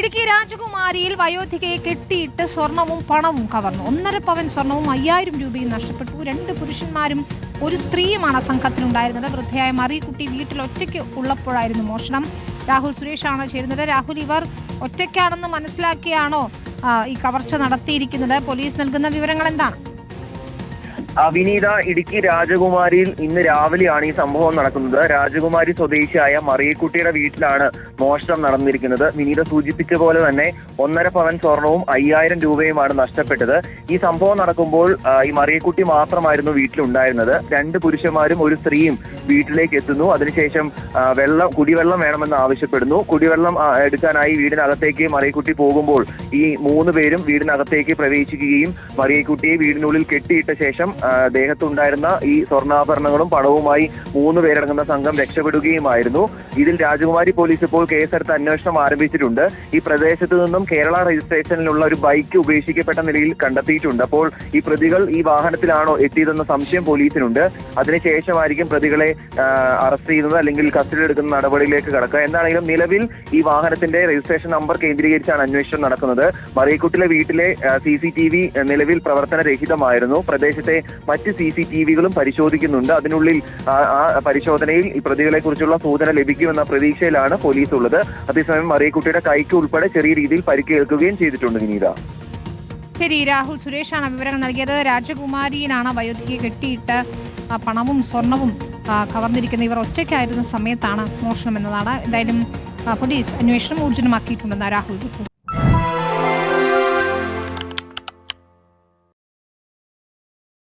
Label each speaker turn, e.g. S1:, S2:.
S1: ഇടുക്കി രാജകുമാരിയിൽ വയോധികയെ കെട്ടിയിട്ട് സ്വർണവും പണവും കവർന്നു. ഒന്നര പവൻ സ്വർണവും അയ്യായിരം രൂപയും നഷ്ടപ്പെട്ടു. രണ്ട് പുരുഷന്മാരും ഒരു സ്ത്രീയുമാണ് സംഘത്തിലുണ്ടായിരുന്നത്. വൃദ്ധയായ മറിയക്കുട്ടി വീട്ടിൽ ഒറ്റയ്ക്ക് ഉള്ളപ്പോഴായിരുന്നു മോഷണം. രാഹുൽ സുരേഷാണ് ചേരുന്നത്. രാഹുൽ ഇവർ ഒറ്റയ്ക്കാണെന്ന് മനസ്സിലാക്കിയാണോ ഈ കവർച്ച നടത്തിയിരിക്കുന്നത്? പോലീസ് നൽകുന്ന വിവരങ്ങൾ എന്താണ്?
S2: വിനീത ഇടുക്കി രാജകുമാരിയിൽ ഇന്ന് രാവിലെയാണ് ഈ സംഭവം നടക്കുന്നത്. രാജകുമാരി സ്വദേശിയായ മറിയക്കുട്ടിയുടെ വീട്ടിലാണ് മോഷണം നടന്നിരിക്കുന്നത്. വിനീത സൂചിപ്പിച്ച പോലെ തന്നെ ഒന്നര പവൻ സ്വർണവും അയ്യായിരം രൂപയുമാണ് നഷ്ടപ്പെട്ടത്. ഈ സംഭവം നടക്കുമ്പോൾ ഈ മറിയക്കുട്ടി മാത്രമായിരുന്നു വീട്ടിലുണ്ടായിരുന്നത്. രണ്ട് പുരുഷന്മാരും ഒരു സ്ത്രീയും വീട്ടിലേക്ക് എത്തുന്നു. അതിനുശേഷം വെള്ളം കുടിവെള്ളം വേണമെന്ന് ആവശ്യപ്പെടുന്നു. കുടിവെള്ളം എടുക്കാനായി വീടിനകത്തേക്ക് മറിയക്കുട്ടി പോകുമ്പോൾ ഈ മൂന്ന് പേരും വീടിനകത്തേക്ക് പ്രവേശിക്കുകയും മറിയക്കുട്ടിയെ വീടിനുള്ളിൽ കെട്ടിയിട്ട ശേഷം ദേഹത്തുണ്ടായിരുന്ന ഈ സ്വർണാഭരണങ്ങളും പണവുമായി മൂന്ന് പേരടങ്ങുന്ന സംഘം രക്ഷപ്പെടുകയുമായിരുന്നു. ഇതിൽ രാജകുമാരി പോലീസ് ഇപ്പോൾ കേസെടുത്ത് അന്വേഷണം ആരംഭിച്ചിട്ടുണ്ട്. ഈ പ്രദേശത്ത് നിന്നും കേരള രജിസ്ട്രേഷനിലുള്ള ഒരു ബൈക്ക് ഉപേക്ഷിക്കപ്പെട്ട നിലയിൽ കണ്ടെത്തിയിട്ടുണ്ട്. അപ്പോൾ ഈ പ്രതികൾ ഈ വാഹനത്തിലാണോ എത്തിയതെന്ന സംശയം പോലീസിനുണ്ട്. അതിനുശേഷമായിരിക്കും പ്രതികളെ അറസ്റ്റ് ചെയ്യുന്നത് അല്ലെങ്കിൽ കസ്റ്റഡി എടുക്കുന്ന നടപടിയിലേക്ക് കടക്കുക. എന്താണെങ്കിലും നിലവിൽ ഈ വാഹനത്തിന്റെ രജിസ്ട്രേഷൻ നമ്പർ കേന്ദ്രീകരിച്ചാണ് അന്വേഷണം നടക്കുന്നത്. മറിയക്കുട്ടിലെ വീട്ടിലെ സി നിലവിൽ പ്രവർത്തനരഹിതമായിരുന്നു. പ്രദേശത്തെ മറ്റ് സി സി ടി വികളും പരിശോധിക്കുന്നുണ്ട്. അതിനുള്ളിൽ ആ പരിശോധനയിൽ പ്രതികളെ കുറിച്ചുള്ള സൂചന ലഭിക്കുമെന്ന പ്രതീക്ഷയിലാണ് പോലീസ് ഉള്ളത് അതേസമയം മറിയക്കുട്ടിയുടെ കൈക്ക് ഉൾപ്പെടെ ചെറിയ രീതിയിൽ പരിക്കേൽക്കുകയും ചെയ്തിട്ടുണ്ട് വിനീത.
S1: ശരി രാഹുൽ സുരേഷാണ് വിവരങ്ങൾ നൽകിയത്. രാജകുമാരിയിലാണ് വയോധികയെ കെട്ടിയിട്ട് പണവും സ്വർണവും കവർന്നിരിക്കുന്ന ഇവർ ഒറ്റയ്ക്കായിരുന്ന സമയത്താണ് മോഷണം എന്നതാണ്. എന്തായാലും പോലീസ് അന്വേഷണം ഊർജിതമാക്കിയിട്ടുണ്ടെന്ന് രാഹുൽ